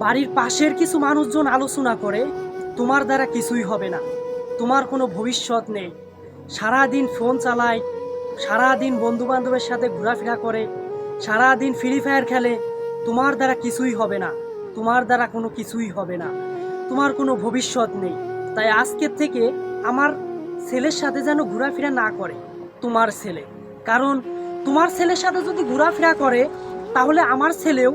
বাড়ির পাশের কিছু মানুষজন আলোচনা করে, তোমার দ্বারা কিছুই হবে না। তোমার কোনো ভবিষ্যৎ নেই। সারাদিন ফোন চালায়, সারাদিন বন্ধু বান্ধবের সাথে ঘোরাফেরা করে, সারাদিন ফ্রি ফায়ার খেলে। তোমার দ্বারা কিছুই হবে না। তোমার দ্বারা কোনো কিছুই হবে না। তোমার কোনো ভবিষ্যৎ নেই। তাই আজকের থেকে আমার ছেলের সাথে যেন ঘোরাফেরা না করে, তোমার ছেলে। কারণ তোমার ছেলের সাথে যদি ঘোরাফেরা করে, তাহলে আমার ছেলেও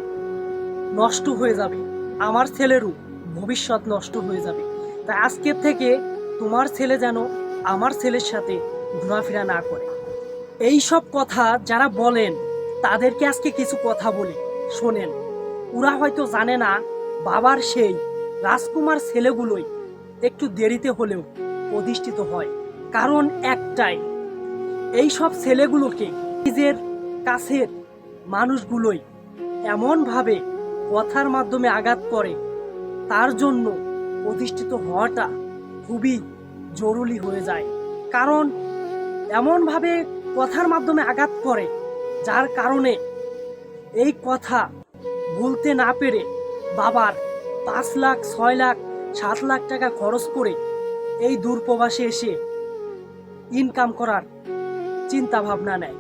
নষ্ট হয়ে যাবে। আমার ছেলেরও ভবিষ্যৎ নষ্ট হয়ে যাবে। তাই আজকের থেকে তোমার ছেলে যেন আমার ছেলের সাথে ঘোরাফেরা না করে। এই সব কথা যারা বলেন, তাদেরকে আজকে কিছু কথা বলি শোনেন। ওরা হয়তো জানে না, বাবার সেই রাজকুমার ছেলেগুলোই একটু দেরিতে হলেও প্রতিষ্ঠিত হয়। কারণ একটাই, এই সব ছেলেগুলোকে নিজের কাছের মানুষগুলোই এমনভাবে কথার মাধ্যমে আঘাত করে। তার জন্য প্রতিষ্ঠিত হওয়াটা খুবই জরুরি হয়ে যায়। কারণ এমনভাবে কথার মাধ্যমে আঘাত করে, যার কারণে এই কথা বলতে না পেরে বাবার পাঁচ লাখ, ছয় লাখ, সাত লাখ টাকা খরচ করে এই দূরপ্রবাসে এসে ইনকাম করার চিন্তা ভাবনা নেয়।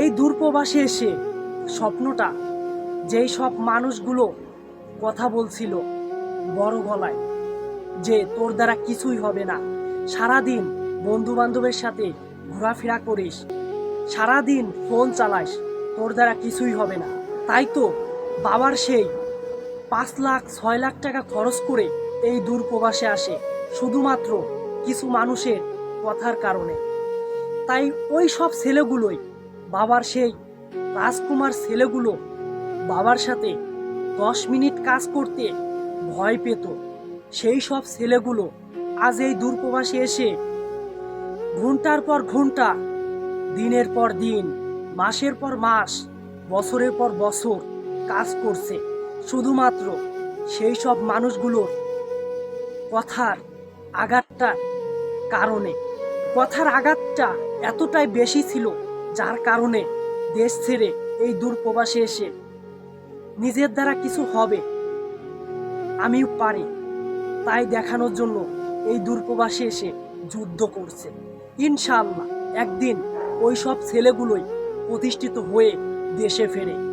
এই দূরপ্রবাসে এসে স্বপ্নটা যেই সব মানুষগুলো কথা বলছিল বড় গলায় যে তোর দ্বারা কিছুই হবে না। সারাদিন বন্ধু বান্ধবের সাথে ঘোরাফেরা করিস, সারাদিন ফোন চালাস, তোর দ্বারা কিছুই হবে না। তাই তো বাবার সেই পাঁচ লাখ, ছয় লাখ টাকা খরচ করে এই দূরপ্রবাসে আসে শুধুমাত্র কিছু মানুষের কথার কারণে। তাই ওই সব ছেলেগুলোই, বাবার সেই রাজকুমার ছেলেগুলো বাবার সাথে দশ মিনিট কাজ করতে ভয় পেত। সেই সব ছেলেগুলো আজ এই দূরপ্রবাসে এসে ঘণ্টার পর ঘণ্টা, দিনের পর দিন, মাসের পর মাস, বছরের পর বছর কাজ করছে। শুধুমাত্র সেই সব মানুষগুলোর কথার আঘাতটার কারণে। কথার আঘাতটা এতটাই বেশি ছিল যার কারণে দেশ ছেড়ে এই দূরপ্রবাসে এসে নিজের দ্বারা কিছু হবে। আমিও পারি। তাই দেখানোর জন্য এই দূরপ্রবাসে এসে যুদ্ধ করছে। ইনশাআল্লাহ, একদিন ওই সব ছেলেগুলোই প্রতিষ্ঠিত হয়ে দেশে ফেরে।